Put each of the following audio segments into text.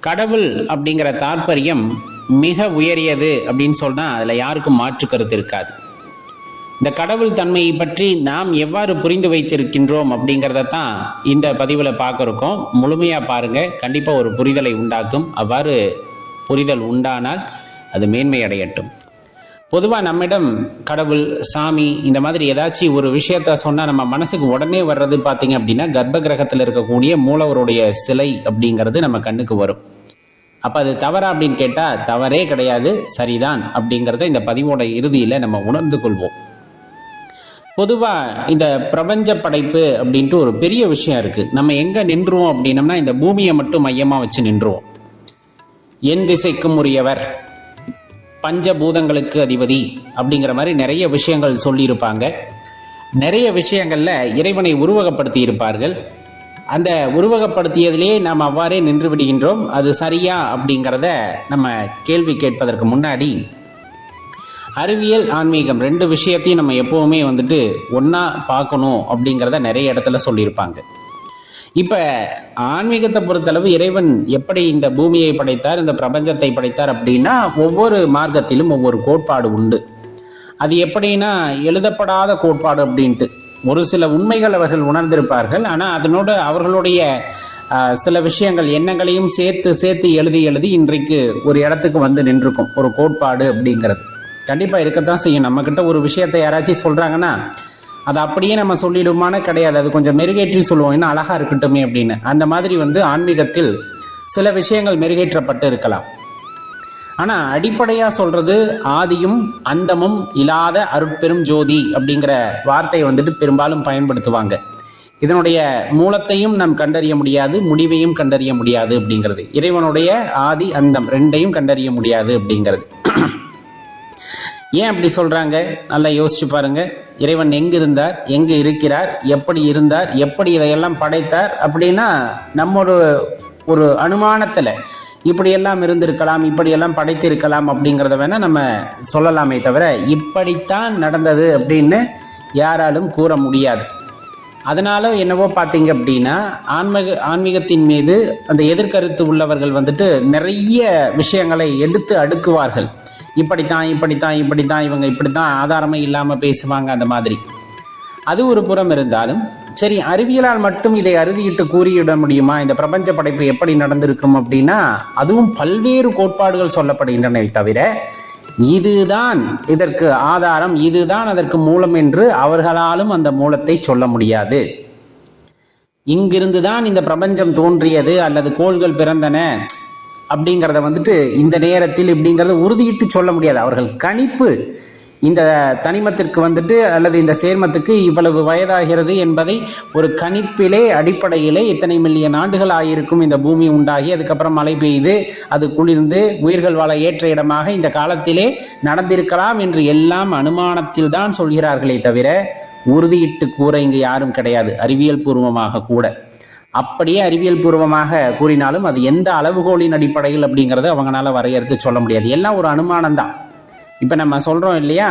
கடவுள் அப்படிங்கிற தாற்பயம் மிக உயரியது அப்படின்னு சொன்னால் அதில் யாருக்கும் மாற்று கருத்து இருக்காது. இந்த கடவுள் தன்மையை பற்றி நாம் எவ்வாறு புரிந்து வைத்திருக்கின்றோம் அப்படிங்கிறத தான் இந்த பதிவில் பார்க்க முழுமையாக பாருங்கள் கண்டிப்பாக ஒரு புரிதலை உண்டாக்கும். அவ்வாறு புரிதல் உண்டானால் அது மேன்மை அடையட்டும் பொதுவாக நம்மிடம் கடவுள் சாமி இந்த மாதிரி ஏதாச்சும் ஒரு விஷயத்த சொன்னால் நம்ம மனசுக்கு உடனே வர்றது பார்த்தீங்க அப்படின்னா கர்ப்ப கிரகத்தில் இருக்கக்கூடிய மூலவருடைய சிலை அப்படிங்கிறது நம்ம கண்ணுக்கு வரும். அப்போ அது தவறா அப்படின்னு கேட்டால் தவறே கிடையாது சரிதான் அப்படிங்கிறத இந்த பதிவோட இறுதியில் நம்ம உணர்ந்து கொள்வோம். பொதுவாக இந்த பிரபஞ்ச படைப்பு அப்படின்ட்டு ஒரு பெரிய விஷயம் இருக்குது நம்ம எங்கே நின்றுவோம் அப்படின்னம்னா இந்த பூமியை மட்டும் மையமாக வச்சு நின்றுவோம். என் திசைக்கும் உரியவர். பஞ்சபூதங்களுக்கு அதிபதி அப்படிங்கிற மாதிரி நிறைய விஷயங்கள் சொல்லியிருப்பாங்க. நிறைய விஷயங்களில் இறைவனை உருவகப்படுத்தி இருப்பார்கள் அந்த உருவகப்படுத்தியதிலேயே நாம் அவ்வாறே நின்று விடுகின்றோம். அது சரியா அப்படிங்கிறத நம்ம கேள்வி கேட்பதற்கு முன்னாடி அறிவியல் ஆன்மீகம் ரெண்டு விஷயத்தையும் நம்ம எப்போவுமே வந்துட்டு ஒன்றா பார்க்கணும் அப்படிங்கிறத நிறைய இடத்துல சொல்லியிருப்பாங்க. இப்போ ஆன்மீகத்தை பொறுத்தளவு இறைவன் எப்படி இந்த பூமியை படைத்தார் இந்த பிரபஞ்சத்தை படைத்தார் அப்படின்னா ஒவ்வொரு மார்க்கத்திலும் ஒவ்வொரு கோட்பாடு உண்டு. அது எப்படின்னா எழுதப்படாத கோட்பாடு அப்படின்ட்டு. ஒரு சில உண்மைகள் அவர்கள் உணர்ந்திருப்பார்கள் ஆனால் அதனோடு அவர்களுடைய சில விஷயங்கள் எண்ணங்களையும் சேர்த்து சேர்த்து எழுதி எழுதி இன்றைக்கு ஒரு இடத்துக்கு வந்து நின்றுக்கும். ஒரு கோட்பாடு அப்படிங்கிறது. கண்டிப்பாக இருக்கத்தான் செய்யும். நம்மக்கிட்ட ஒரு விஷயத்தை யாராச்சும் சொல்கிறாங்கன்னா அது அப்படியே நம்ம சொல்லிடுமானே கிடையாது. அது கொஞ்சம் மெருகேற்றி சொல்லுவோம். இன்னும் அழகா இருக்கட்டுமே அப்படின்னு. அந்த மாதிரி வந்து ஆன்மீகத்தில் சில விஷயங்கள் மெருகேற்றப்பட்டு இருக்கலாம். ஆனா அடிப்படையா சொல்றது ஆதியும் அந்தமும் இல்லாத அருட்பெரும் ஜோதி அப்படிங்கிற வார்த்தையை வந்துட்டு பெரும்பாலும் பயன்படுத்துவாங்க. இதனுடைய மூலத்தையும் நாம் கண்டறிய முடியாது முடிவையும் கண்டறிய முடியாது அப்படிங்கிறது. இறைவனுடைய ஆதி அந்தம் ரெண்டையும் கண்டறிய முடியாது அப்படிங்கிறது. ஏன் அப்படி சொல்றாங்க? நல்லா யோசிச்சு பாருங்க. இறைவன் எங்க இருந்தார் எங்க இருக்கிறார்? எப்படி இருந்தார்? எப்படி இதையெல்லாம் படைத்தார்? அப்படின்னா நம்மோட ஒரு அனுமானத்துல இப்படியெல்லாம் இருந்திருக்கலாம் இப்படியெல்லாம் படைத்திருக்கலாம் அப்படிங்கிறத வேணா நம்ம சொல்லலாமே தவிர இப்படித்தான் நடந்தது அப்படின்னு யாராலும் கூற முடியாது. அதனால என்னவோ பார்த்தீங்க அப்படின்னா ஆன்மீக ஆன்மீகத்தின் மீது அந்த எதிர்கருத்து உள்ளவர்கள் வந்துட்டு நிறைய விஷயங்களை எடுத்து அடுக்குவார்கள். இப்படித்தான் இப்படித்தான் இப்படித்தான் இவங்க இப்படித்தான் ஆதாரமே இல்லாமல் பேசுவாங்க அந்த மாதிரி. அது ஒரு புறம் இருந்தாலும் சரி அறிவியலால் மட்டும் இதை அறுதியிட்டு கூறிவிட முடியுமா? இந்த பிரபஞ்ச படைப்பு எப்படி நடந்திருக்கும் அப்படின்னா அதுவும் பல்வேறு கோட்பாடுகள் சொல்லப்படுகின்றன தவிர இதுதான் இதற்கு ஆதாரம் இதுதான் அதற்கு மூலம் என்று அவர்களாலும் அந்த மூலத்தை சொல்ல முடியாது. இங்கிருந்து தான் இந்த பிரபஞ்சம் தோன்றியது அல்லது கோள்கள் பிறந்தன. அப்படிங்கிறத வந்துட்டு இந்த நேரத்தில் இப்படிங்கிறத உறுதியிட்டு சொல்ல முடியாது. அவர்கள் கணிப்பு இந்த தனிமத்திற்கு வந்துட்டு அல்லது இந்த சேர்மத்துக்கு இவ்வளவு வயதாகிறது என்பதை ஒரு கணிப்பிலே அடிப்படையிலே இத்தனை மில்லியன் ஆண்டுகள் ஆகியிருக்கும் இந்த பூமி உண்டாகி அதுக்கப்புறம் மழை பெய்து அது குளிர்ந்து உயிர்கள் வாழ ஏற்ற இடமாக இந்த காலத்திலே நடந்திருக்கலாம் என்று எல்லாம் அனுமானத்தில் தான் சொல்கிறார்களே தவிர உறுதியிட்டு கூற இங்கு யாரும் கிடையாது. அறிவியல் பூர்வமாக கூட. அப்படியே அறிவியல் பூர்வமாக கூறினாலும் அது எந்த அளவுகோலின் அடிப்படையில் அப்படிங்கிறத அவங்களால வரையறுத்து சொல்ல முடியாது. எல்லாம் ஒரு அனுமானம் தான் இப்போ நம்ம சொல்கிறோம் இல்லையா?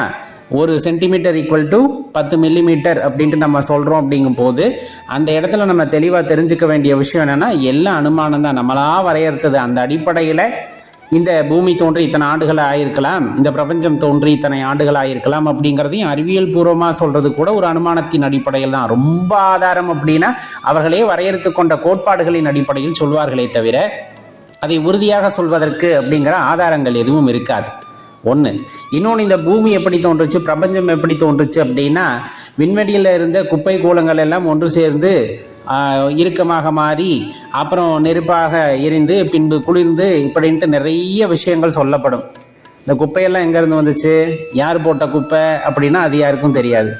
ஒரு சென்டிமீட்டர் ஈக்குவல் டு பத்து மில்லிமீட்டர் அப்படின்ட்டு நம்ம சொல்கிறோம் அப்படிங்கும் போது அந்த இடத்துல நம்ம தெளிவாக தெரிஞ்சுக்க வேண்டிய விஷயம் என்னென்னா எல்லாம் அனுமானம் தான் நம்மளாக வரையறுத்தது அந்த அடிப்படையில் இந்த பூமி தோன்றி இத்தனை ஆண்டுகள் ஆயிருக்கலாம் இந்த பிரபஞ்சம் தோன்றி இத்தனை ஆண்டுகள் ஆயிருக்கலாம் அப்படிங்கிறதையும் அறிவியல் பூர்வமாக சொல்றது கூட ஒரு அனுமானத்தின் அடிப்படையில் தான். ரொம்ப ஆதாரம் அப்படின்னா அவர்களே வரையறுத்து கொண்ட கோட்பாடுகளின் அடிப்படையில் சொல்வார்களே தவிர அதை உறுதியாக சொல்வதற்கு அப்படிங்கிற ஆதாரங்கள் எதுவும் இருக்காது. ஒன்று இன்னொன்று இந்த பூமி எப்படி தோன்றுச்சு பிரபஞ்சம் எப்படி தோன்றுச்சு அப்படின்னா விண்வெளியில் இருந்த குப்பை கூலங்கள் எல்லாம் ஒன்று சேர்ந்து இறுக்கமாக மாறி அப்புறம் நெருப்பாக எரிந்து பின்பு குளிர்ந்து இப்படின்ட்டு நிறைய விஷயங்கள் சொல்லப்படும். இந்த குப்பையெல்லாம் எங்கேருந்து வந்துச்சு? யார் போட்ட குப்பை? அப்படின்னா அது யாருக்கும் தெரியாது.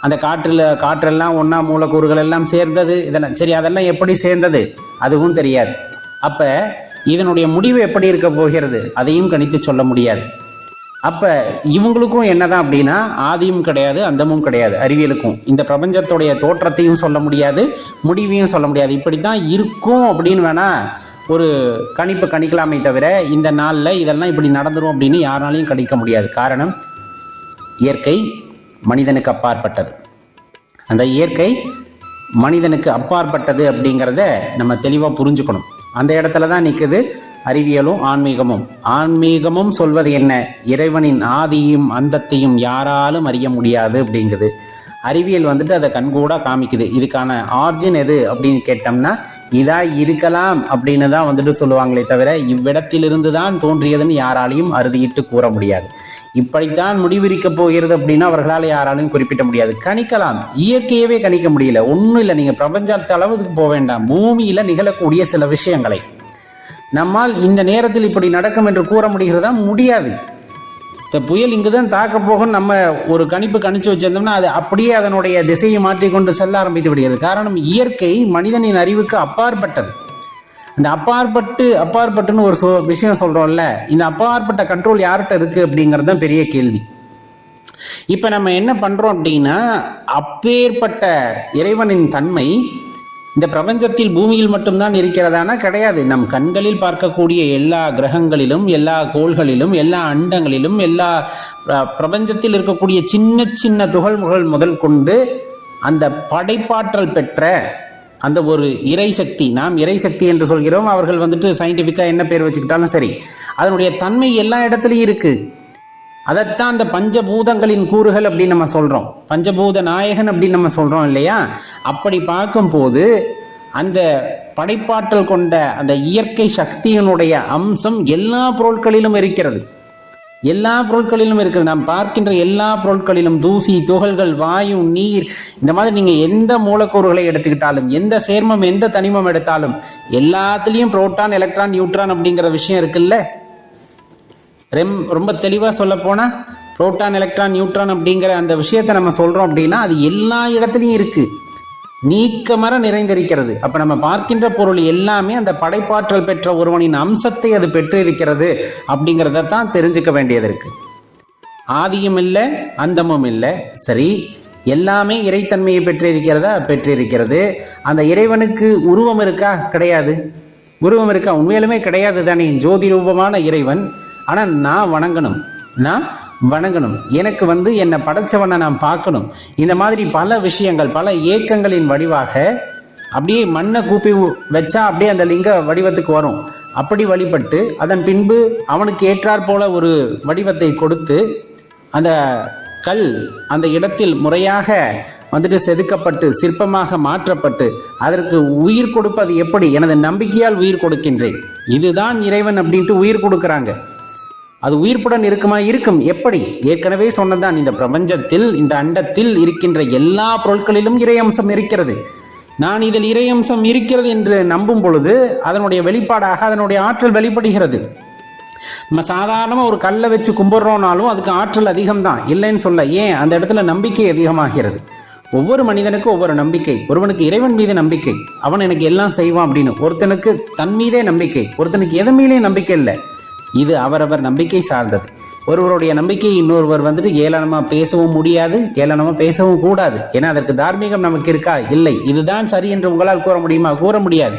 அந்த காற்றில் காற்றெல்லாம் ஒன்றா மூலக்கூறுகள் எல்லாம் சேர்ந்தது. இதெல்லாம் சரி அதெல்லாம் எப்படி சேர்ந்தது? அதுவும் தெரியாது. அப்போ இதனுடைய முடிவு எப்படி இருக்க போகிறது? அதையும் கணித்து சொல்ல முடியாது. அப்ப இவங்களுக்கும் என்னதான் அப்படின்னா ஆதியும் கிடையாது அந்தமும் கிடையாது அறிவியலுக்கும். இந்த பிரபஞ்சத்துடைய தோற்றத்தையும் சொல்ல முடியாது முடிவையும் சொல்ல முடியாது. இப்படித்தான் இருக்கும் அப்படின்னு வேணா ஒரு கணிப்பு கணிக்கலாமே தவிர இந்த நாளில் இதெல்லாம் இப்படி நடந்துரும் அப்படின்னு யாராலையும் கணிக்க முடியாது. காரணம் இயற்கை மனிதனுக்கு அப்பாற்பட்டது. அந்த இயற்கை மனிதனுக்கு அப்பாற்பட்டது அப்படிங்கிறத நம்ம தெளிவாக புரிஞ்சுக்கணும். அந்த இடத்துல தான் நிற்குது அறிவியலும் ஆன்மீகமும். ஆன்மீகமும் சொல்வது என்ன? இறைவனின் ஆதியும் அந்தத்தையும் யாராலும் அறிய முடியாது அப்படிங்குது. அறிவியல் வந்துட்டு அதை கண்கூடா காமிக்குது. இதுக்கான ஆர்ஜின் எது அப்படின்னு கேட்டோம்னா இதா இருக்கலாம் அப்படின்னு தான் வந்துட்டு சொல்லுவாங்களே தவிர இவ்விடத்திலிருந்து தான் தோன்றியதுன்னு யாராலையும் அறுதியிட்டு கூற முடியாது. இப்படித்தான் முடிவிரிக்க போகிறது அப்படின்னா அவர்களால் யாராலையும் குறிப்பிட்ட முடியாது. கணிக்கலாம். இயற்கையவே கணிக்க முடியல. ஒன்றும் இல்லை. நீங்கள் பிரபஞ்சத்தளவுக்கு போக வேண்டாம். பூமியில் நிகழக்கூடிய சில விஷயங்களை. நம்மால் இந்த நேரத்தில் இப்படி நடக்கும் என்று கூற முடிகிறதா? முடியாது. இந்த புயல் இங்கு தான் தாக்க போகும் நம்ம ஒரு கணிப்பு கணிச்சு வச்சிருந்தோம்னா அது அப்படியே அதனுடைய திசையை மாற்றிக்கொண்டு செல்ல ஆரம்பித்து விடுகிறது. காரணம் இயற்கை மனிதனின் அறிவுக்கு அப்பாற்பட்டது. இந்த அப்பாற்பட்டு அப்பாற்பட்டுன்னு ஒரு சொ விஷயம் சொல்றோம்ல இந்த அப்பாற்பட்ட கண்ட்ரோல் யார்கிட்ட இருக்கு அப்படிங்கிறது தான் பெரிய கேள்வி. இப்ப நம்ம என்ன பண்றோம் அப்படின்னா அப்பேற்பட்ட இறைவனின் தன்மை இந்த பிரபஞ்சத்தில் பூமியில் மட்டும்தான் இருக்கிறதானா? கிடையாது. நம் கண்களில் பார்க்கக்கூடிய எல்லா கிரகங்களிலும் எல்லா கோள்களிலும் எல்லா அண்டங்களிலும் எல்லா பிரபஞ்சத்தில் இருக்கக்கூடிய சின்ன சின்ன துகள்கள் முதல் கொண்டு அந்த படைப்பாற்றல் பெற்ற அந்த ஒரு இறை சக்தி நாம் இறை சக்தி என்று சொல்கிறோம். அவர்கள் வந்துட்டு சயின்டிஃபிக்காக என்ன பேர் வச்சுக்கிட்டாலும் சரி அதனுடைய தன்மை எல்லா இடத்துலையும் இருக்குது அதைத்தான் அந்த பஞ்சபூதங்களின் கூறுகள் அப்படின்னு நம்ம சொல்றோம். பஞ்சபூத நாயகன் அப்படின்னு நம்ம சொல்றோம் இல்லையா? அப்படி பார்க்கும்போது அந்த படைப்பாற்றல் கொண்ட அந்த இயற்கை சக்தியினுடைய அம்சம் எல்லா பொருட்களிலும் இருக்கிறது. எல்லா பொருட்களிலும் இருக்கிறது. நாம் பார்க்கின்ற எல்லா பொருட்களிலும் தூசி துகள்கள் வாயு நீர் இந்த மாதிரி நீங்கள் எந்த மூலக்கூறுகளை எடுத்துக்கிட்டாலும் எந்த சேர்மம் எந்த தனிமம் எடுத்தாலும் எல்லாத்துலேயும் புரோட்டான் எலக்ட்ரான் நியூட்ரான் அப்படிங்கிற விஷயம் இருக்குல்ல? ரெம் ரொம்ப தெளிவாக சொல்லப்போனால் புரோட்டான் எலக்ட்ரான் நியூட்ரான் அப்படிங்கிற அந்த விஷயத்தை நம்ம சொல்கிறோம் அப்படின்னா அது எல்லா இடத்துலையும் இருக்குது நீக்கமர நிறைந்திருக்கிறது. அப்போ நம்ம பார்க்கின்ற பொருள் எல்லாமே அந்த படைப்பாற்றல் பெற்ற ஒருவனின் அம்சத்தை அது பெற்று இருக்கிறது அப்படிங்கிறத தான் தெரிஞ்சுக்க வேண்டியது இருக்குது ஆதியும் இல்லை அந்தமும் இல்லை. சரி எல்லாமே இறைத்தன்மையை பெற்றிருக்கிறதா? பெற்றிருக்கிறது. அந்த இறைவனுக்கு உருவம் இருக்கா? கிடையாது. உருவம் இருக்கா? உண்மையிலுமே கிடையாது தானே. ஜோதி ரூபமான இறைவன். ஆனால் நான் வணங்கணும். நான் வணங்கணும். எனக்கு வந்து என்னை படைச்சவனை நான் பார்க்கணும். இந்த மாதிரி பல விஷயங்கள் பல ஏக்கங்களின் வடிவாக அப்படியே மண்ணை கூப்பி வச்சா அப்படியே அந்த லிங்க வடிவத்துக்கு வரும். அப்படி வழிபட்டு அதன் பின்பு அவனுக்கு ஏற்றாற் போல ஒரு வடிவத்தை கொடுத்து அந்த கல் அந்த இடத்தில் முறையாக வந்துட்டு செதுக்கப்பட்டு சிற்பமாக மாற்றப்பட்டு அதற்கு உயிர் கொடுப்பது எப்படி? எனது நம்பிக்கையால் உயிர் கொடுக்கின்றேன். இதுதான் இறைவன் அப்படின்ட்டு உயிர் கொடுக்குறாங்க. அது உயிர்ப்புடன் இருக்குமா? இருக்கும். எப்படி? ஏற்கனவே சொன்னதான் இந்த பிரபஞ்சத்தில் இந்த அண்டத்தில் இருக்கின்ற எல்லா பொருட்களிலும் இறையம்சம் இருக்கிறது. நான் இதில் இறையம்சம் இருக்கிறது என்று நம்பும் பொழுது அதனுடைய வெளிப்பாடாக அதனுடைய ஆற்றல் வெளிப்படுகிறது. நம்ம சாதாரணமாக ஒரு கல்லை வச்சு கும்பிட்றோனாலும் அதுக்கு ஆற்றல் அதிகம்தான். இல்லைன்னு சொல்ல ஏன்? அந்த இடத்துல நம்பிக்கை அதிகமாகிறது. ஒவ்வொரு மனிதனுக்கும் ஒவ்வொரு நம்பிக்கை. ஒருவனுக்கு இறைவன் மீது நம்பிக்கை. அவன் எனக்கு எல்லாம் செய்வான் அப்படின்னு. ஒருத்தனுக்கு தன் மீதே நம்பிக்கை. ஒருத்தனுக்கு எதன் மீதே நம்பிக்கை இல்லை. இது அவரவர் நம்பிக்கை சார்ந்தது. ஒருவருடைய நம்பிக்கை இன்னொருவர் வந்துட்டு ஏளனமாக பேசவும் முடியாது ஏளனமாக பேசவும் கூடாது. ஏன்னா அதற்கு தார்மீகம் நமக்கு இருக்கா? இல்லை. இதுதான் சரி என்று உங்களால் கூற முடியுமா? கூற முடியாது.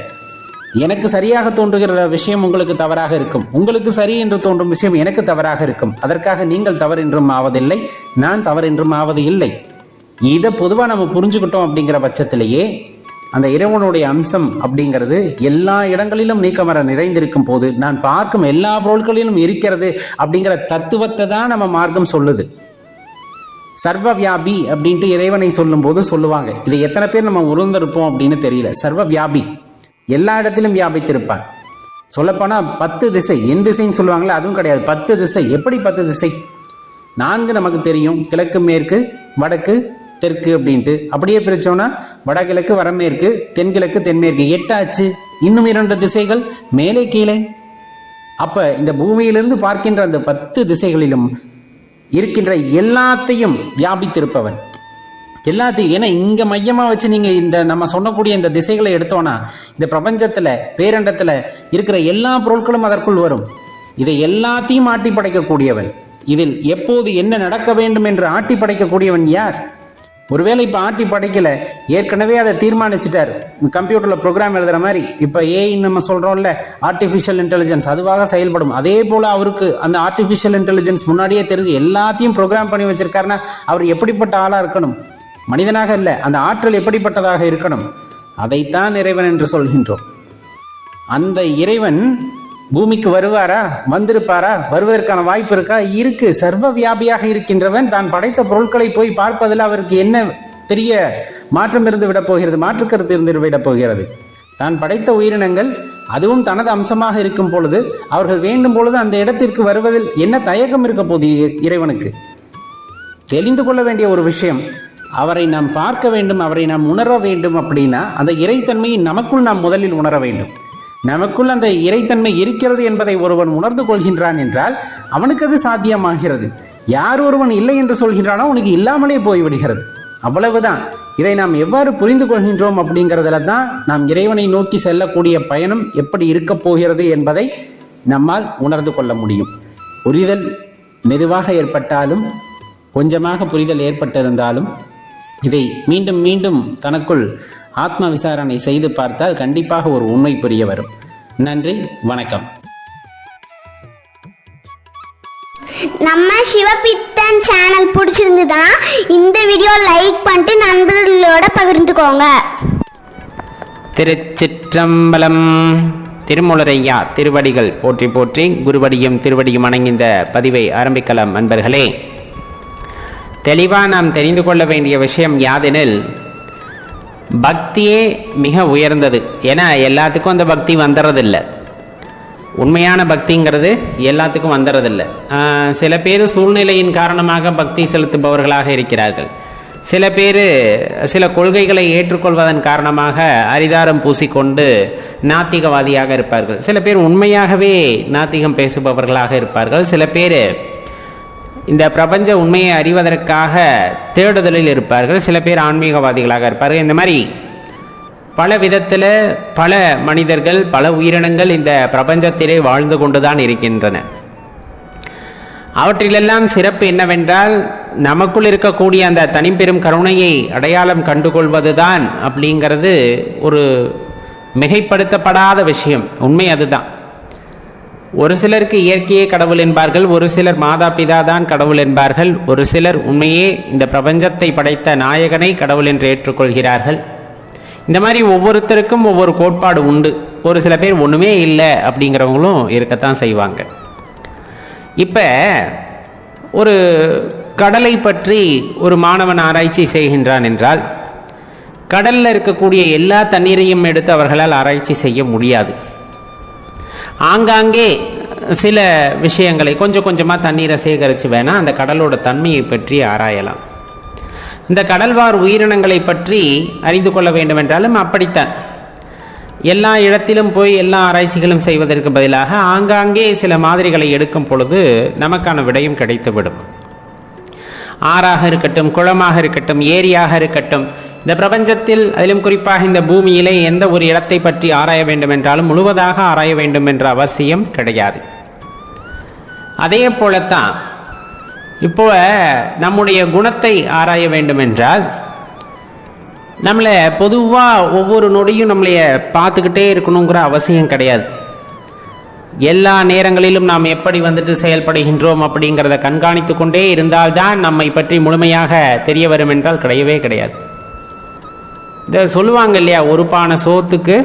எனக்கு சரியாக தோன்றுகிற விஷயம் உங்களுக்கு தவறாக இருக்கும். உங்களுக்கு சரி என்று தோன்றும் விஷயம் எனக்கு தவறாக இருக்கும். அதற்காக நீங்கள் தவறு என்றும் ஆவதில்லை நான் தவறு என்றும் ஆவது இல்லை இதை பொதுவாக நம்ம புரிஞ்சுக்கிட்டோம் அப்படிங்கிற பட்சத்திலேயே அந்த இறைவனுடைய அம்சம் அப்படிங்கிறது எல்லா இடங்களிலும் நீக்கமர நிறைந்திருக்கும் போது நான் பார்க்கும் எல்லா பொருட்களிலும் இருக்கிறது அப்படிங்கிற தத்துவத்தை தான் நம்ம மார்க்கம் சொல்லுது. சர்வ வியாபி அப்படின்ட்டு இறைவனை சொல்லும் போது சொல்லுவாங்க. இதை எத்தனை பேர் நம்ம உருந்திருப்போம் அப்படின்னு தெரியல. சர்வ வியாபி எல்லா இடத்திலும் வியாபித்திருப்பார். சொல்லப்போனால் பத்து திசை. என் திசைன்னு சொல்லுவாங்களே அதுவும் கிடையாது. பத்து திசை. எப்படி பத்து திசை? நான்கு நமக்கு தெரியும். கிழக்கு மேற்கு வடக்கு தெற்கு அப்படின்ட்டு. அப்படியே பிரிச்சோன்னா வடகிழக்கு வடமேற்கு தென்கிழக்கு தென்மேற்கு. எட்டாச்சு. இன்னும் இரண்டு திசைகள் மேலே கீழே. அப்ப இந்த பூமியிலிருந்து பார்க்கின்ற அந்த பத்து திசைகளிலும் இருக்கின்ற எல்லாத்தையும் வியாபித்திருப்பவன். எல்லாத்தையும் ஏன்னா இங்க மையமா வச்சு நீங்க இந்த நம்ம சொன்னக்கூடிய இந்த திசைகளை எடுத்தோம்னா இந்த பிரபஞ்சத்துல பேரண்டத்துல இருக்கிற எல்லா பொருட்களும் அதற்குள் வரும். இதை எல்லாத்தையும் ஆட்டி படைக்கக்கூடியவன் இதில் எப்போது என்ன நடக்க வேண்டும் என்று ஆட்டி படைக்கக்கூடியவன் யார்? ஒருவேளை இப்போ ஆட்டி படைக்கல ஏற்கனவே அதை தீர்மானிச்சிட்டார். கம்ப்யூட்டரில் ப்ரோக்ராம் எழுதுற மாதிரி. இப்போ ஏஐ நம்ம சொல்கிறோம்ல ஆர்டிஃபிஷியல் இன்டெலிஜென்ஸ் அதுவாக செயல்படும். அதே போல் அவருக்கு அந்த ஆர்டிஃபிஷியல் இன்டெலிஜென்ஸ் முன்னாடியே தெரிஞ்சு எல்லாத்தையும் ப்ரோக்ராம் பண்ணி வச்சிருக்காருன்னா அவர் எப்படிப்பட்ட ஆளாக இருக்கணும்? மனிதனாக இல்லை அந்த ஆற்றல் எப்படிப்பட்டதாக இருக்கணும்? அதைத்தான் இறைவன் என்று சொல்கின்றோம். அந்த இறைவன் பூமிக்கு வருவாரா? வந்திருப்பாரா? வருவதற்கான வாய்ப்பு இருக்கா? இருக்கு. சர்வ வியாபியாக இருக்கின்றவன் தான் படைத்த பொருட்களை போய் பார்ப்பதில் அவருக்கு என்ன பெரிய மாற்றம் இருந்து விட போகிறது? மாற்று கருத்து இருந்து விட போகிறது. தான் படைத்த உயிரினங்கள் அதுவும் தனது அம்சமாக இருக்கும் பொழுது அவர்கள் வேண்டும் பொழுது அந்த இடத்திற்கு வருவதில் என்ன தயக்கம் இருக்க போகுது இ- இறைவனுக்கு? தெரிந்து கொள்ள வேண்டிய ஒரு விஷயம் அவரை நாம் பார்க்க வேண்டும் அவரை நாம் உணர வேண்டும் அப்படின்னா அந்த இறைத்தன்மையை நமக்குள் நாம் முதலில் உணர வேண்டும். நமக்குள் அந்த இறைத்தன்மை இருக்கிறது என்பதை ஒருவன் உணர்ந்து கொள்கின்றான் என்றால் அவனுக்கு அது சாத்தியமாகிறது. யார் ஒருவன் இல்லை என்று சொல்கின்றானோ அவனுக்கு இல்லாமலே போய்விடுகிறது. அவ்வளவுதான். இதை நாம் எவ்வாறு புரிந்து கொள்கின்றோம் அப்படிங்கிறதுல தான் நாம் இறைவனை நோக்கி செல்லக்கூடிய பயணம் எப்படி இருக்கப் போகிறது என்பதை நம்மால் உணர்ந்து கொள்ள முடியும். புரிதல் மெதுவாக ஏற்பட்டாலும் கொஞ்சமாக புரிதல் ஏற்பட்டிருந்தாலும் இதை மீண்டும் மீண்டும் தனக்குள் ஆத்ம விசாரணை செய்து பார்த்தால் கண்டிப்பாக ஒரு உண்மை புரிய வரும். நன்றி வணக்கம். நம்ம சிவபித்தன் சேனல் பிடிச்சிருந்ததுன்னா இந்த வீடியோ லைக் பண்ணிட்டு நண்பர்களோட பகிர்ந்துக்கோங்க. திருச்சிற்றம்பலம் திருமுலரையா திருவடிகள் போற்றி போற்றி குருவடியும் திருவடியும் அணங்கிந்த பதிவை ஆரம்பிக்கலாம் அன்பர்களே தெளிவாக நாம் தெரிந்து கொள்ள வேண்டிய விஷயம் யாதெனில் பக்தியே மிக உயர்ந்தது. ஏன்னா எல்லாத்துக்கும் அந்த பக்தி வந்துடுறதில்லை உண்மையான பக்திங்கிறது எல்லாத்துக்கும் வந்துடுறதில்லை சில பேர் சூழ்நிலையின் காரணமாக பக்தி செலுத்துபவர்களாக இருக்கிறார்கள். சில பேர் சில கொள்கைகளை ஏற்றுக்கொள்வதன் காரணமாக அரிதாரம் பூசிக்கொண்டு நாத்திகவாதியாக இருப்பார்கள். சில பேர் உண்மையாகவே நாத்திகம் பேசுபவர்களாக இருப்பார்கள். சில பேர் இந்த பிரபஞ்ச உண்மையை அறிவதற்காக தேடுதலில் இருப்பார்கள். சில பேர் ஆன்மீகவாதிகளாக இருப்பார்கள். இந்த மாதிரி பல விதத்தில் பல மனிதர்கள் பல உயிரினங்கள் இந்த பிரபஞ்சத்திலே வாழ்ந்து கொண்டுதான் இருக்கின்றன. அவற்றிலெல்லாம் சிறப்பு என்னவென்றால் நமக்குள் இருக்கக்கூடிய அந்த தனிப்பெரும் கருணையை அடையாளம் கண்டுகொள்வதுதான் அப்படிங்கிறது ஒரு மிகைப்படுத்தப்படாத விஷயம். உண்மை அதுதான். ஒரு சிலருக்கு இயற்கையே கடவுள் என்பார்கள் ஒரு சிலர் மாதா பிதா தான் கடவுள் என்பார்கள் ஒரு சிலர் உண்மையே இந்த பிரபஞ்சத்தை படைத்த நாயகனை கடவுள் என்று ஏற்றுக்கொள்கிறார்கள். இந்த மாதிரி ஒவ்வொருத்தருக்கும் ஒவ்வொரு கோட்பாடு உண்டு. ஒரு சில பேர் ஒன்றுமே இல்லை அப்படிங்கிறவங்களும் இருக்கத்தான் செய்வாங்க. இப்போ ஒரு கடலை பற்றி ஒரு மாணவன் ஆராய்ச்சி செய்கின்றான் என்றால் கடலில் இருக்கக்கூடிய எல்லா தண்ணீரையும் எடுத்து அவர்களால் ஆராய்ச்சி செய்ய முடியாது. ஆங்காங்கே சில விஷயங்களை கொஞ்சம் கொஞ்சமாக தண்ணீரை சேகரித்து வேணால் அந்த கடலோட தன்மையை பற்றி ஆராயலாம். இந்த கடல்வார் உயிரினங்களை பற்றி அறிந்து கொள்ள வேண்டுமென்றாலும் அப்படித்தான். எல்லா இடத்திலும் போய் எல்லா ஆராய்ச்சிகளும் செய்வதற்கு பதிலாக ஆங்காங்கே சில மாதிரிகளை எடுக்கும் பொழுது நமக்கான விடையும் கிடைத்துவிடும். ஆறாக இருக்கட்டும் குளமாக இருக்கட்டும் ஏரியாக இருக்கட்டும் இந்த பிரபஞ்சத்தில் அதிலும் குறிப்பாக இந்த பூமியிலே எந்த ஒரு இடத்தை பற்றி ஆராய வேண்டும் என்றாலும் முழுவதாக ஆராய வேண்டும் என்ற அவசியம் கிடையாது. அதே போலத்தான் இப்போ நம்முடைய குணத்தை ஆராய வேண்டும் என்றால் நம்மளை பொதுவாக ஒவ்வொரு நொடியும் நம்மளைய பார்த்துக்கிட்டே இருக்கணுங்கிற அவசியம் கிடையாது. எல்லா நேரங்களிலும் நாம் எப்படி வந்துட்டு செயல்படுகின்றோம் அப்படிங்கிறத கண்காணித்து கொண்டே இருந்தால்தான் நம்மை பற்றி முழுமையாக தெரிய வரும் என்றால் கிடையவே கிடையாது. இந்த சொல்லுவாங்க இல்லையா? ஒரு பானை சோத்துக்கு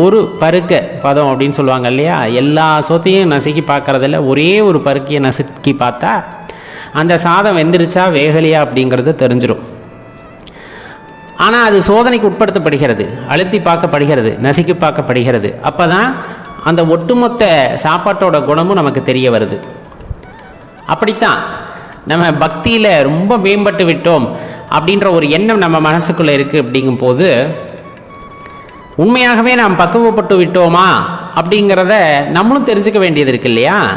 ஒரு பருக்க பதம் அப்படின்னு சொல்லுவாங்க இல்லையா? எல்லா சோத்தையும் நசுக்கி பார்க்கறதில்ல. ஒரே ஒரு பருக்கையை நசுக்கி பார்த்தா அந்த சாதம் வெந்துருச்சா வேகலையா அப்படிங்கிறது தெரிஞ்சிடும் ஆனால் அது சோதனைக்கு உட்படுத்தப்படுகிறது. அழுத்தி பார்க்கப்படுகிறது நசுக்கி பார்க்கப்படுகிறது. அப்போ தான் அந்த ஒட்டுமொத்த சாப்பாட்டோட குணமும் நமக்கு தெரிய வருது. அப்படித்தான் நம்ம பக்தியில் ரொம்ப மேம்பட்டு விட்டோம். அப்படின்ற ஒரு எண்ணம் நம்ம மனசுக்குள்ளே இருக்குது அப்படிங்கும்போது உண்மையாகவே நாம் பக்குவப்பட்டு விட்டோமா அப்படிங்கிறத நம்மளும் தெரிஞ்சுக்க வேண்டியது இருக்கு இல்லையா?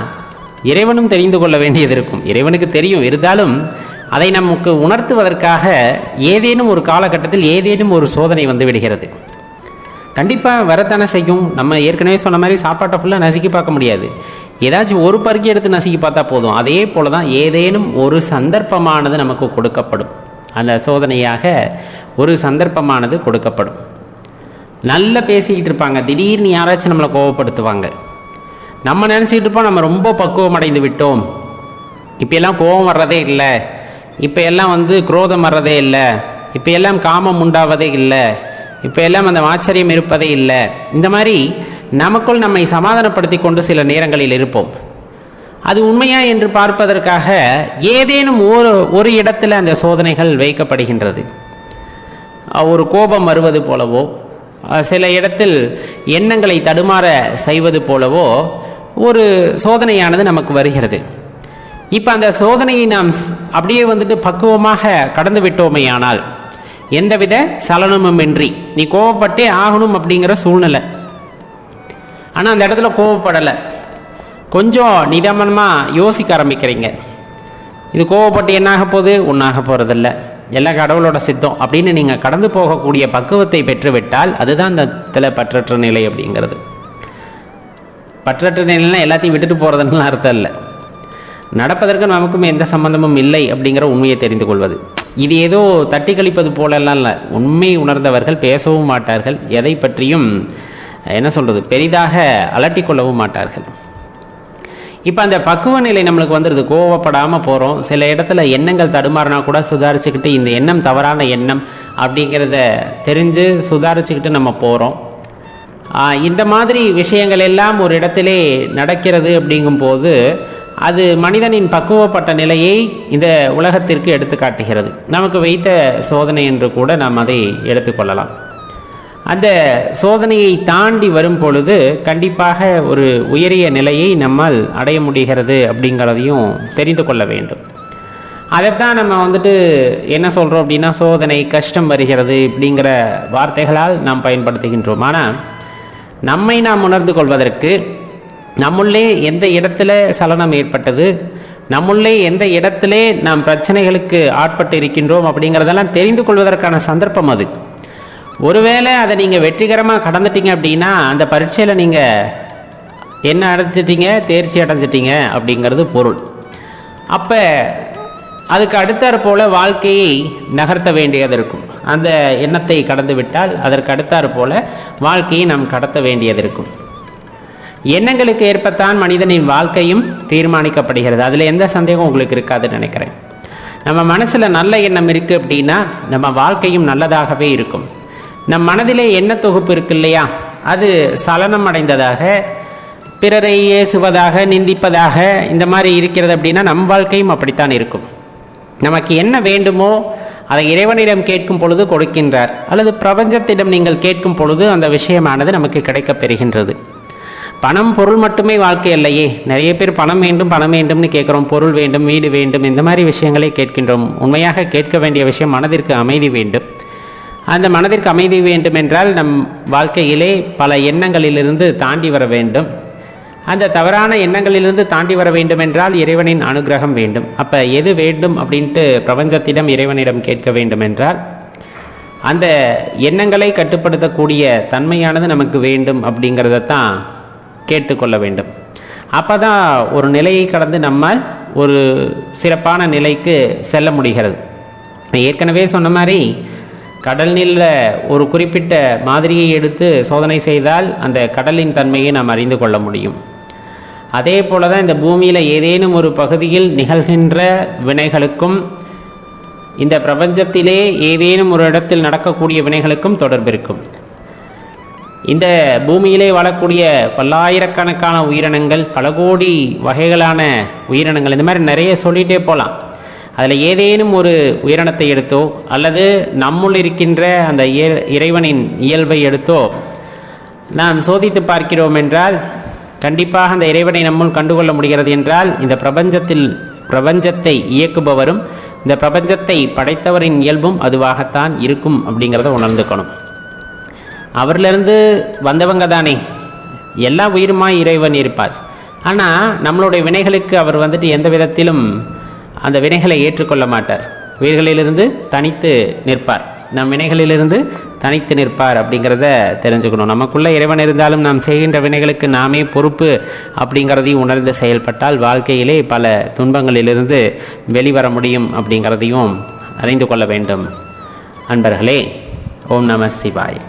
இறைவனும் தெரிந்து கொள்ள வேண்டியது இருக்கும். இறைவனுக்கு தெரியும். இருந்தாலும் அதை நமக்கு உணர்த்துவதற்காக ஏதேனும் ஒரு காலகட்டத்தில் ஏதேனும் ஒரு சோதனை வந்து விடுகிறது. கண்டிப்பாக வரத்தானே செய்யும். நம்ம ஏற்கனவே சொன்ன மாதிரி சாப்பாட்டை ஃபுல்லாக நசுக்கி பார்க்க முடியாது. ஏதாச்சும் ஒரு பருக்கி எடுத்து நசுக்கி பார்த்தா போதும். அதே போல தான் ஏதேனும் ஒரு சந்தர்ப்பமானது நமக்கு கொடுக்கப்படும். அந்த சோதனையாக ஒரு சந்தர்ப்பமானது கொடுக்கப்படும். நல்லா பேசிக்கிட்டு இருப்பாங்க திடீர்னு யாராச்சும் நம்மளை கோவப்படுத்துவாங்க. நம்ம நினச்சிக்கிட்டு இருப்போம் நம்ம ரொம்ப பக்குவம் அடைந்து விட்டோம். இப்போ எல்லாம் கோபம் வர்றதே இல்லை. இப்போ எல்லாம் வந்து குரோதம் வர்றதே இல்லை. இப்போ எல்லாம் காமம் உண்டாவதே இல்லை. இப்போ எல்லாம் அந்த ஆச்சரியம் இருப்பதே இல்லை. இந்த மாதிரி நமக்குள் நம்மை சமாதானப்படுத்தி கொண்டு சில நேரங்களில் இருப்போம். அது உண்மையா என்று பார்ப்பதற்காக ஏதேனும் ஒரு ஒரு இடத்துல அந்த சோதனைகள் வைக்கப்படுகின்றது. ஒரு கோபம் வருவது போலவோ சில இடத்தில் எண்ணங்களை தடுமாற செய்வது போலவோ ஒரு சோதனையானது நமக்கு வருகிறது. இப்போ அந்த சோதனையை நாம் அப்படியே வந்துட்டு பக்குவமாக கடந்து விட்டோமேயானால் எந்தவித சலனமுமின்றி நீ கோவப்பட்டே ஆகணும் அப்படிங்கிற சூழ்நிலை. ஆனால் அந்த இடத்துல கோவப்படலை கொஞ்சம் நிதானமாக யோசிக்க ஆரம்பிக்கிறீங்க. இது கோவப்பட்டு என்னாக போகுது? ஒன்றாக போகிறதில்ல எல்லாம் கடவுளோட சித்தம். அப்படின்னு நீங்கள் கடந்து போகக்கூடிய பக்குவத்தை பெற்றுவிட்டால் அதுதான் அந்த இடத்துல பற்றற்ற நிலை அப்படிங்கிறது. பற்றற்ற நிலைன்னா எல்லாத்தையும் விட்டுட்டு போகிறதுன்னு அர்த்தம் இல்லை. நடப்பதற்கு நமக்கும் எந்த சம்பந்தமும் இல்லை அப்படிங்கிற உண்மையை தெரிந்து கொள்வது. இது ஏதோ தட்டி கழிப்பது போலெல்லாம் இல்லை. உண்மை உணர்ந்தவர்கள் பேசவும் மாட்டார்கள். எதை பற்றியும் என்ன சொல்கிறது பெரிதாக அலட்டிக்கொள்ளவும் மாட்டார்கள். இப்போ அந்த பக்குவ நிலை நம்மளுக்கு வந்துடுது கோவப்படாமல் போகிறோம் சில இடத்துல எண்ணங்கள் தடுமாறினா கூட சுதாரிச்சுக்கிட்டு இந்த எண்ணம் தவறான எண்ணம் அப்படிங்கிறத தெரிஞ்சு சுதாரிச்சுக்கிட்டு நம்ம போகிறோம் இந்த மாதிரி விஷயங்கள் எல்லாம் ஒரு இடத்திலே நடக்கிறது அப்படிங்கும்போது அது மனிதனின் பக்குவப்பட்ட நிலையை இந்த உலகத்திற்கு எடுத்து காட்டுகிறது நமக்கு வைத்த சோதனை என்று கூட நாம் அதை எடுத்துக்கொள்ளலாம் அந்த சோதனையை தாண்டி வரும் பொழுது கண்டிப்பாக ஒரு உயரிய நிலையை நம்மால் அடைய முடிகிறது அப்படிங்கிறதையும் தெரிந்து கொள்ள வேண்டும். அதைத்தான் நம்ம வந்துட்டு என்ன சொல்கிறோம் அப்படின்னா சோதனை கஷ்டம் வருகிறது இப்படிங்கிற வார்த்தைகளால் நாம் பயன்படுத்துகின்றோம். ஆனால் நம்மை நாம் உணர்ந்து கொள்வதற்கு நம்முள்ளே எந்த இடத்துல சலனம் ஏற்பட்டது நம்முள்ளே எந்த இடத்திலே நாம் பிரச்சனைகளுக்கு ஆட்பட்டு இருக்கின்றோம் அப்படிங்கிறதெல்லாம் தெரிந்து கொள்வதற்கான சந்தர்ப்பம் அது. ஒருவேளை அதை நீங்கள் வெற்றிகரமாக கடந்துட்டீங்க அப்படின்னா அந்த பரீட்சையில் நீங்கள் என்ன அடைஞ்சிட்டீங்க? தேர்ச்சி அடைஞ்சிட்டீங்க அப்படிங்கிறது பொருள். அப்போ அதுக்கு அடுத்தாற் போல் வாழ்க்கையை நகர்த்த வேண்டியது இருக்கும். அந்த எண்ணத்தை கடந்து விட்டால் அதற்கு அடுத்தாற் போல் வாழ்க்கையை நாம் கடத்த வேண்டியது இருக்கும். எண்ணங்களுக்கு ஏற்பத்தான் மனிதனின் வாழ்க்கையும் தீர்மானிக்கப்படுகிறது. அதில் எந்த சந்தேகம் உங்களுக்கு இருக்காதுன்னு நினைக்கிறேன். நம்ம மனசில் நல்ல எண்ணம் இருக்குது அப்படின்னா நம்ம வாழ்க்கையும் நல்லதாகவே இருக்கும். நம் மனதிலே எண்ண தொகுப்பு இருக்கு இல்லையா அது சலனம் அடைந்ததாக பிறரை ஏசுவதாக நிந்திப்பதாக இந்த மாதிரி இருக்கிறது அப்படின்னா நம் வாழ்க்கையும் அப்படித்தான் இருக்கும். நமக்கு என்ன வேண்டுமோ அதை இறைவனிடம் கேட்கும் பொழுது கொடுக்கின்றார். அல்லது பிரபஞ்சத்திடம் நீங்கள் கேட்கும் பொழுது அந்த விஷயமானது நமக்கு கிடைக்கப் பெறுகின்றது. பணம் பொருள் மட்டுமே வாழ்க்கை இல்லையே நிறைய பேர் பணம் வேண்டும் பணம் வேண்டும்னு கேட்குறோம். பொருள் வேண்டும் வீடு வேண்டும் இந்த மாதிரி விஷயங்களை கேட்கின்றோம். உண்மையாக கேட்க வேண்டிய விஷயம் மனதிற்கு அமைதி வேண்டும். அந்த மனதிற்கு அமைதி வேண்டும் என்றால் நம் வாழ்க்கையிலே பல எண்ணங்களிலிருந்து தாண்டி வர வேண்டும். அந்த தவறான எண்ணங்களிலிருந்து தாண்டி வர வேண்டும் என்றால் இறைவனின் அனுகிரகம் வேண்டும். அப்போ எது வேண்டும் அப்படின்ட்டு பிரபஞ்சத்திடம் இறைவனிடம் கேட்க வேண்டும் என்றால் அந்த எண்ணங்களை கட்டுப்படுத்தக்கூடிய தன்மையானது நமக்கு வேண்டும் அப்படிங்கிறத தான் கேட்டுக்கொள்ள வேண்டும். அப்போ தான் ஒரு நிலையை கடந்து நம்மால் ஒரு சிறப்பான நிலைக்கு செல்ல முடிகிறது. ஏற்கனவே சொன்ன மாதிரி கடல் நீரில் ஒரு குறிப்பிட்ட மாதிரியை எடுத்து சோதனை செய்தால் அந்த கடலின் தன்மையை நாம் அறிந்து கொள்ள முடியும். அதே போல தான் இந்த பூமியில் ஏதேனும் ஒரு பகுதியில் நிகழ்கின்ற வினைகளுக்கும் இந்த பிரபஞ்சத்திலே ஏதேனும் ஒரு இடத்தில் நடக்கக்கூடிய வினைகளுக்கும் தொடர்பு இருக்கும். இந்த பூமியிலே வாழக்கூடிய பல்லாயிரக்கணக்கான உயிரினங்கள் பல கோடி வகைகளான உயிரினங்கள் இந்த மாதிரி நிறைய சொல்லிகிட்டே போகலாம் அதில் ஏதேனும் ஒரு உயிரினத்தை எடுத்தோ அல்லது நம்முள் இருக்கின்ற அந்த இறைவனின் இயல்பை எடுத்தோ நாம் சோதித்து பார்க்கிறோம் என்றால் கண்டிப்பாக அந்த இறைவனை நம்முள் கண்டுகொள்ள முடிகிறது என்றால் இந்த பிரபஞ்சத்தில் பிரபஞ்சத்தை இயக்குபவரும் இந்த பிரபஞ்சத்தை படைத்தவரின் இயல்பும் அதுவாகத்தான் இருக்கும் அப்படிங்கிறத உணர்ந்துக்கணும். அவரிலிருந்து வந்தவங்க தானே எல்லா உயிருமாய் இறைவன் இருப்பார். ஆனால் நம்மளுடைய வினைகளுக்கு அவர் வந்துட்டு எந்த விதத்திலும் அந்த வினைகளை ஏற்றுக்கொள்ள மாட்டார். உயிர்களிலிருந்து தனித்து நிற்பார். நம் வினைகளிலிருந்து தனித்து நிற்பார் அப்படிங்கிறத தெரிஞ்சுக்கணும். நமக்குள்ளே இறைவன் இருந்தாலும் நாம் செய்கின்ற வினைகளுக்கு நாமே பொறுப்பு அப்படிங்கிறதையும் உணர்ந்து செயல்பட்டால் வாழ்க்கையிலே பல துன்பங்களிலிருந்து வெளிவர முடியும் அப்படிங்கிறதையும் அறிந்து கொள்ள வேண்டும். அன்பர்களே ஓம் நம சிவாய்.